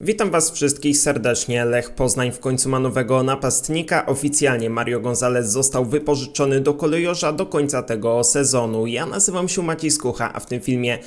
Witam Was wszystkich serdecznie. Lech Poznań w końcu ma nowego napastnika. Oficjalnie Mario Gonzalez został wypożyczony do kolejorza do końca tego sezonu. Ja nazywam się Maciej Skucha, a w tym filmie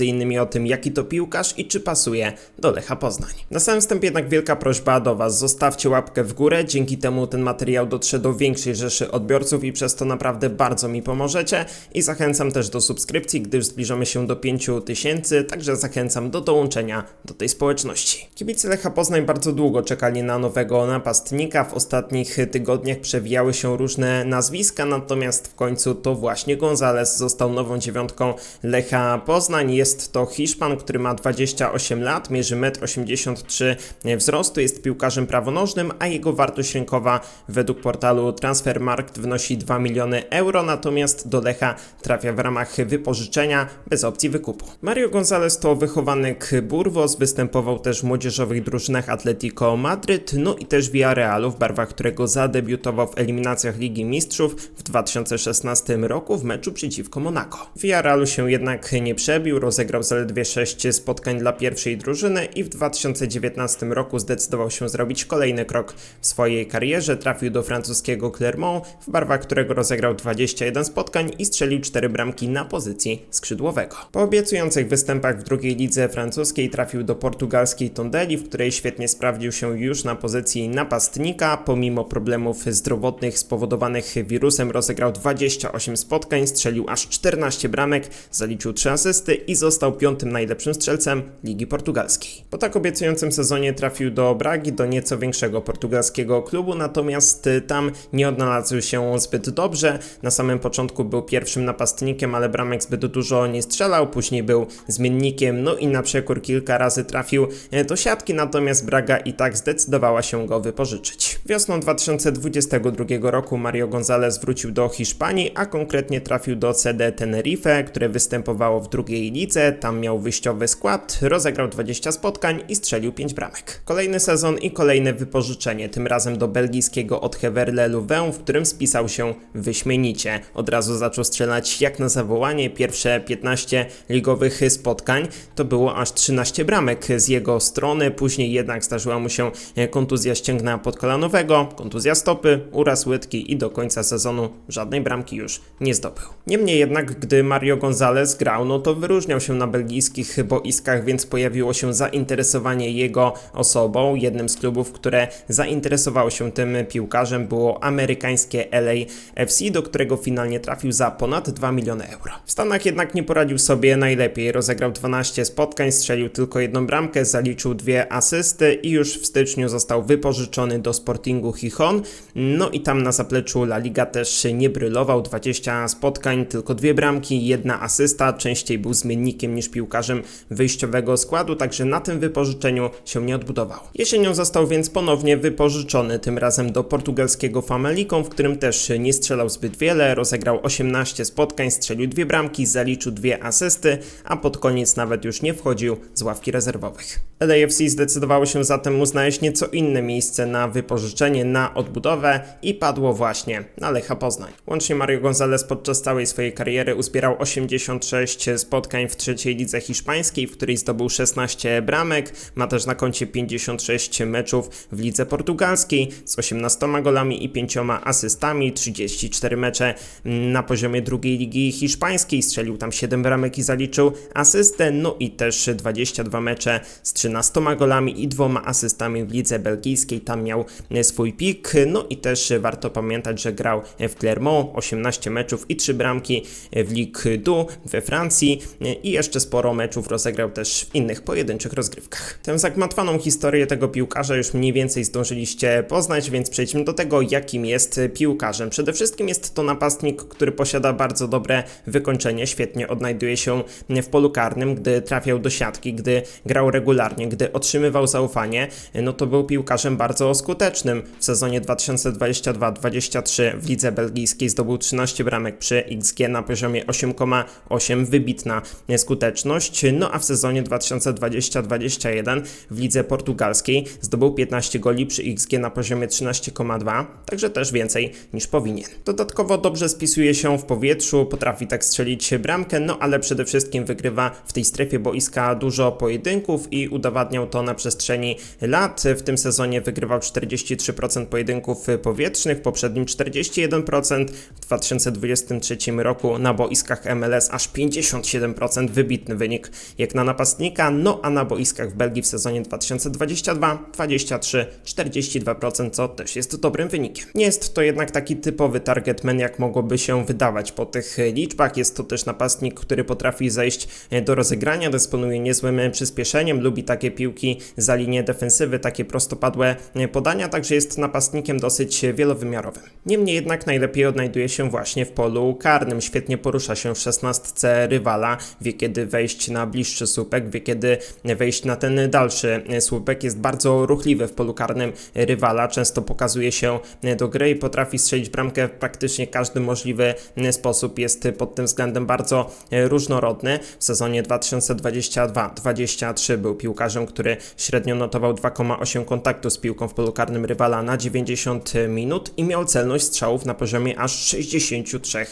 innymi o tym, jaki to piłkarz i czy pasuje do Lecha Poznań. Na samym wstępie jednak wielka prośba do Was. Zostawcie łapkę w górę. Dzięki temu ten materiał dotrze do większej rzeszy odbiorców i przez to naprawdę bardzo mi pomożecie. I zachęcam też do subskrypcji, gdyż zbliżamy się do 5000, także zachęcam do dołączenia do tej społeczności. Kibice Lecha Poznań bardzo długo czekali na nowego napastnika. W ostatnich tygodniach przewijały się różne nazwiska, natomiast w końcu to właśnie Gonzalez został nową dziewiątką Lecha Poznań. Jest to Hiszpan, który ma 28 lat, mierzy 1,83 m wzrostu, jest piłkarzem prawonożnym, a jego wartość rynkowa według portalu Transfermarkt wynosi 2 miliony euro, natomiast do Lecha trafia w ramach wypożyczenia bez opcji wykupu. Mario Gonzalez to wychowanek Burgos, występował też w młodzieżowych drużynach Atletico Madryt, no i też Villarrealu, w barwach którego zadebiutował w eliminacjach Ligi Mistrzów w 2016 roku w meczu przeciwko Monaco. Villarrealu się jednak nie przebił, rozegrał zaledwie 6 spotkań dla pierwszej drużyny i w 2019 roku zdecydował się zrobić kolejny krok w swojej karierze. Trafił do francuskiego Clermont, w barwach którego rozegrał 21 spotkań i strzelił 4 bramki na pozycji skrzydłowego. Po obiecujących występach w drugiej lidze francuskiej trafił do portugalskiej W której świetnie sprawdził się już na pozycji napastnika. Pomimo problemów zdrowotnych spowodowanych wirusem rozegrał 28 spotkań, strzelił aż 14 bramek, zaliczył 3 asysty i został piątym najlepszym strzelcem Ligi Portugalskiej. Po tak obiecującym sezonie trafił do Bragi, do nieco większego portugalskiego klubu, natomiast tam nie odnalazł się zbyt dobrze. Na samym początku był pierwszym napastnikiem, ale bramek zbyt dużo nie strzelał, później był zmiennikiem, no i na przekór kilka razy trafił do siatki, natomiast Braga i tak zdecydowała się go wypożyczyć. Wiosną 2022 roku Mario Gonzalez wrócił do Hiszpanii, a konkretnie trafił do CD Tenerife, które występowało w drugiej lidze. Tam miał wyjściowy skład, rozegrał 20 spotkań i strzelił 5 bramek. Kolejny sezon i kolejne wypożyczenie, tym razem do belgijskiego Odheverle Louvain, w którym spisał się wyśmienicie. Od razu zaczął strzelać jak na zawołanie. Pierwsze 15 ligowych spotkań to było aż 13 bramek z jego strony. Później jednak zdarzyła mu się e, kontuzja ścięgna podkolanowego, kontuzja stopy, uraz łydki i do końca sezonu żadnej bramki już nie zdobył. Niemniej jednak, gdy Mario Gonzalez grał, no to wyróżniał się na belgijskich boiskach, więc pojawiło się zainteresowanie jego osobą. Jednym z klubów, które zainteresowało się tym piłkarzem było amerykańskie LAFC, do którego finalnie trafił za ponad 2 miliony euro. W Stanach jednak nie poradził sobie najlepiej. Rozegrał 12 spotkań, strzelił tylko jedną bramkę, zaliczył dwie asysty i już w styczniu został wypożyczony do Sportingu Gijon. No i tam na zapleczu La Liga też nie brylował. 20 spotkań, tylko dwie bramki, jedna asysta. Częściej był zmiennikiem niż piłkarzem wyjściowego składu, także na tym wypożyczeniu się nie odbudował. Jesienią został więc ponownie wypożyczony, tym razem do portugalskiego Famalicą, w którym też nie strzelał zbyt wiele. Rozegrał 18 spotkań, strzelił dwie bramki, zaliczył dwie asysty, a pod koniec nawet już nie wchodził z ławki rezerwowych. LAFC zdecydowało się zatem mu znaleźć nieco inne miejsce na wypożyczenie, na odbudowę i padło właśnie na Lecha Poznań. Łącznie Mario Gonzalez podczas całej swojej kariery uzbierał 86 spotkań w trzeciej lidze hiszpańskiej, w której zdobył 16 bramek. Ma też na koncie 56 meczów w lidze portugalskiej z 18 golami i 5 asystami, 34 mecze na poziomie drugiej ligi hiszpańskiej. Strzelił tam 7 bramek i zaliczył asystę, no i też 22 mecze z 13 golami i dwoma asystami w lidze belgijskiej. Tam miał swój pik. No i też warto pamiętać, że grał w Clermont 18 meczów i 3 bramki w Ligue 2 we Francji i jeszcze sporo meczów rozegrał też w innych pojedynczych rozgrywkach. Tę zagmatwaną historię tego piłkarza już mniej więcej zdążyliście poznać, więc przejdźmy do tego, jakim jest piłkarzem. Przede wszystkim jest to napastnik, który posiada bardzo dobre wykończenie, świetnie odnajduje się w polu karnym, gdy trafiał do siatki, gdy grał regularnie, gdy otrzymywał zaufanie, no to był piłkarzem bardzo skutecznym. W sezonie 2022-23 w lidze belgijskiej zdobył 13 bramek przy XG na poziomie 8,8, wybitna skuteczność. No a w sezonie 2020-21 w lidze portugalskiej zdobył 15 goli przy XG na poziomie 13,2, także też więcej niż powinien. Dodatkowo dobrze spisuje się w powietrzu, potrafi tak strzelić bramkę, no ale przede wszystkim wygrywa w tej strefie boiska dużo pojedynków i udaje udowadniał to na przestrzeni lat. W tym sezonie wygrywał 43% pojedynków powietrznych, w poprzednim 41%, w 2023 roku na boiskach MLS aż 57%, wybitny wynik jak na napastnika, no a na boiskach w Belgii w sezonie 2022-23 42%, co też jest dobrym wynikiem. Nie jest to jednak taki typowy targetman, jak mogłoby się wydawać po tych liczbach. Jest to też napastnik, który potrafi zejść do rozegrania, dysponuje niezłym przyspieszeniem, lubi takie piłki za linię defensywy, takie prostopadłe podania, także jest napastnikiem dosyć wielowymiarowym. Niemniej jednak najlepiej odnajduje się właśnie w polu karnym. Świetnie porusza się w szesnastce rywala, wie kiedy wejść na bliższy słupek, wie kiedy wejść na ten dalszy słupek. Jest bardzo ruchliwy w polu karnym rywala, często pokazuje się do gry i potrafi strzelić bramkę w praktycznie każdy możliwy sposób. Jest pod tym względem bardzo różnorodny. W sezonie 2022-23 był piłkarzem, który średnio notował 2,8 kontaktu z piłką w polu karnym rywala na 90 minut i miał celność strzałów na poziomie aż 63%,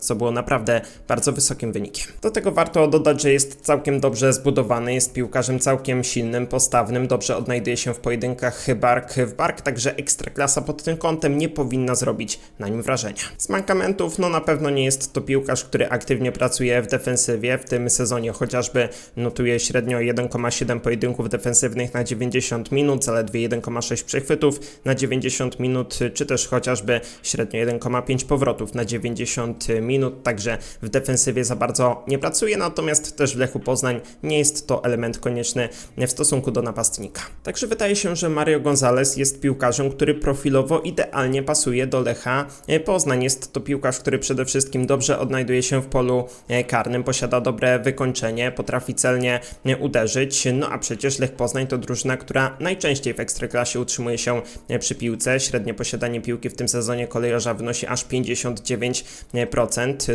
co było naprawdę bardzo wysokim wynikiem. Do tego warto dodać, że jest całkiem dobrze zbudowany, jest piłkarzem całkiem silnym, postawnym, dobrze odnajduje się w pojedynkach bark w bark, także ekstraklasa pod tym kątem nie powinna zrobić na nim wrażenia. Z mankamentów, no na pewno nie jest to piłkarz, który aktywnie pracuje w defensywie. W tym sezonie chociażby notuje średnio 1,7 pojedynków defensywnych na 90 minut, zaledwie 1,6 przechwytów na 90 minut, czy też chociażby średnio 1,5 powrotów na 90 minut, także w defensywie za bardzo nie pracuje, natomiast też w Lechu Poznań nie jest to element konieczny w stosunku do napastnika. Także wydaje się, że Mario Gonzalez jest piłkarzem, który profilowo idealnie pasuje do Lecha Poznań. Jest to piłkarz, który przede wszystkim dobrze odnajduje się w polu karnym, posiada dobre wykończenie, potrafi celnie uderzyć, no a przecież Lech Poznań to drużyna, która najczęściej w Ekstraklasie utrzymuje się przy piłce. Średnie posiadanie piłki w tym sezonie kolejorza wynosi aż 59%.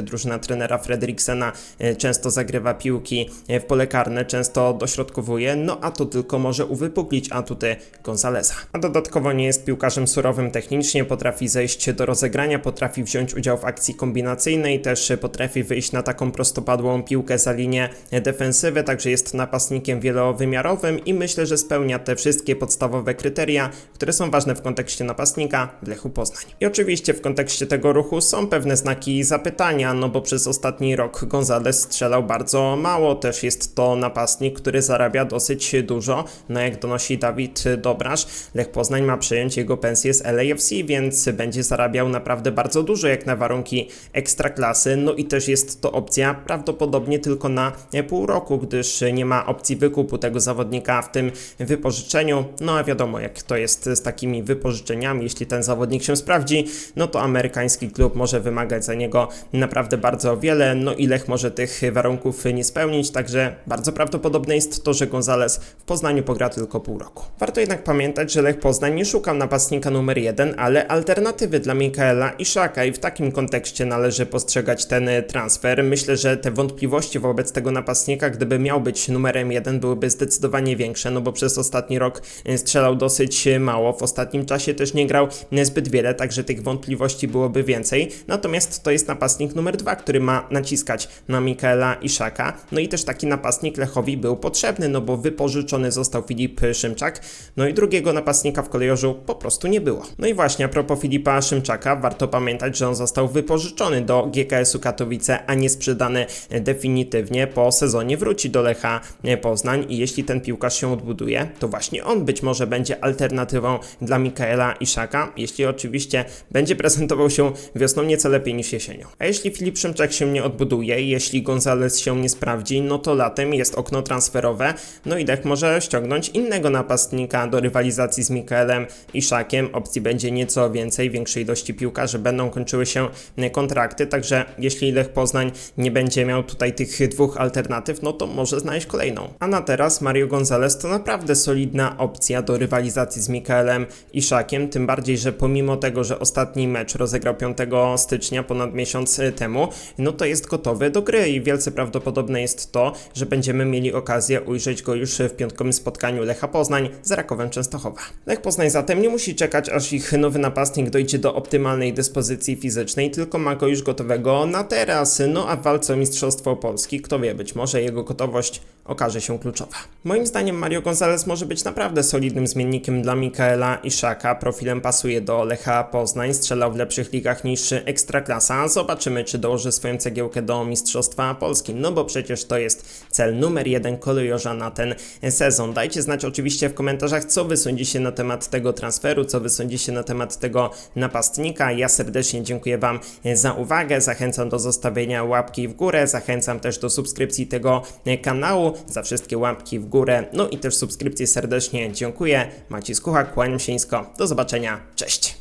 Drużyna trenera Fredriksena często zagrywa piłki w pole karne, często dośrodkowuje, no a to tylko może uwypuklić atuty Gonzaleza. A dodatkowo nie jest piłkarzem surowym technicznie, potrafi zejść do rozegrania, potrafi wziąć udział w akcji kombinacyjnej, też potrafi wyjść na taką prostopadłą piłkę za linię defensywy, także jest napastnikiem wielowymiarowym i myślę, że spełnia te wszystkie podstawowe kryteria, które są ważne w kontekście napastnika w Lechu Poznań. I oczywiście w kontekście tego ruchu są pewne znaki zapytania, no bo przez ostatni rok Gonzalez strzelał bardzo mało, też jest to napastnik, który zarabia dosyć dużo, no jak donosi Dawid Dobrasz, Lech Poznań ma przejąć jego pensję z LAFC, więc będzie zarabiał naprawdę bardzo dużo jak na warunki ekstraklasy, no i też jest to opcja prawdopodobnie tylko na pół roku, gdyż nie ma opcji wykupu tego zawodnika w tym wypożyczeniu, no a wiadomo jak to jest z takimi wypożyczeniami, jeśli ten zawodnik się sprawdzi, no to amerykański klub może wymagać za niego naprawdę bardzo wiele, no i Lech może tych warunków nie spełnić, także bardzo prawdopodobne jest to, że Gonzales w Poznaniu pogra tylko pół roku. Warto jednak pamiętać, że Lech Poznań nie szukał napastnika numer jeden, ale alternatywy dla Mikaela Iszaka i w takim kontekście należy postrzegać ten transfer. Myślę, że te wątpliwości wobec tego napastnika, gdyby miał być numerem jeden, byłyby zdecydowanie większe, no bo przez ostatni rok strzelał dosyć mało, w ostatnim czasie też nie grał zbyt wiele, także tych wątpliwości byłoby więcej. Natomiast to jest napastnik numer dwa, który ma naciskać na Mikaela Iszaka. No i też taki napastnik Lechowi był potrzebny, no bo wypożyczony został Filip Szymczak. No i drugiego napastnika w kolejorzu po prostu nie było. No i właśnie a propos Filipa Szymczaka, warto pamiętać, że on został wypożyczony do GKS-u Katowice, a nie sprzedany definitywnie. Po sezonie wróci do Lecha Poznań i jeśli ten piłkarz się odbuduje, to właśnie on być może będzie alternatywą dla Mikaela Iszaka, jeśli oczywiście będzie prezentował się wiosną nieco lepiej niż jesienią. A jeśli Filip Szymczak się nie odbuduje, jeśli Gonzales się nie sprawdzi, no to latem jest okno transferowe, no i Lech może ściągnąć innego napastnika do rywalizacji z Mikaelem Iszakiem. Opcji będzie nieco więcej, większej ilości piłkarzy będą kończyły się kontrakty, także jeśli Lech Poznań nie będzie miał tutaj tych dwóch alternatyw, no to może znaleźć kolejną. A na teraz Mario Gonzalez to naprawdę solidna opcja do rywalizacji z Mikaelem Iszakiem, tym bardziej, że pomimo tego, że ostatni mecz rozegrał 5 stycznia, ponad miesiąc temu, no to jest gotowy do gry i wielce prawdopodobne jest to, że będziemy mieli okazję ujrzeć go już w piątkowym spotkaniu Lecha Poznań z Rakowem Częstochowa. Lech Poznań zatem nie musi czekać, aż ich nowy napastnik dojdzie do optymalnej dyspozycji fizycznej, tylko ma go już gotowego na teraz. No a w walce o Mistrzostwo Polski, kto wie, być może jego gotowość okaże się kluczowa. Moim zdaniem Mario Gonzalez może być naprawdę solidnym zmiennikiem dla Mikaela Iszaka. Profilem pasuje do Lecha Poznań, strzelał w lepszych ligach niż Ekstraklasa. Zobaczymy, czy dołoży swoją cegiełkę do Mistrzostwa Polski, no bo przecież to jest cel numer jeden kolejorza na ten sezon. Dajcie znać oczywiście w komentarzach, co wy sądzicie na temat tego transferu, co wy sądzicie na temat tego napastnika. Ja serdecznie dziękuję wam za uwagę, zachęcam do zostawienia łapki w górę, zachęcam też do subskrypcji tego kanału, za wszystkie łapki w górę, no i też subskrypcje serdecznie dziękuję. Maciej Skuchak, kłaniam się nisko, do zobaczenia, cześć!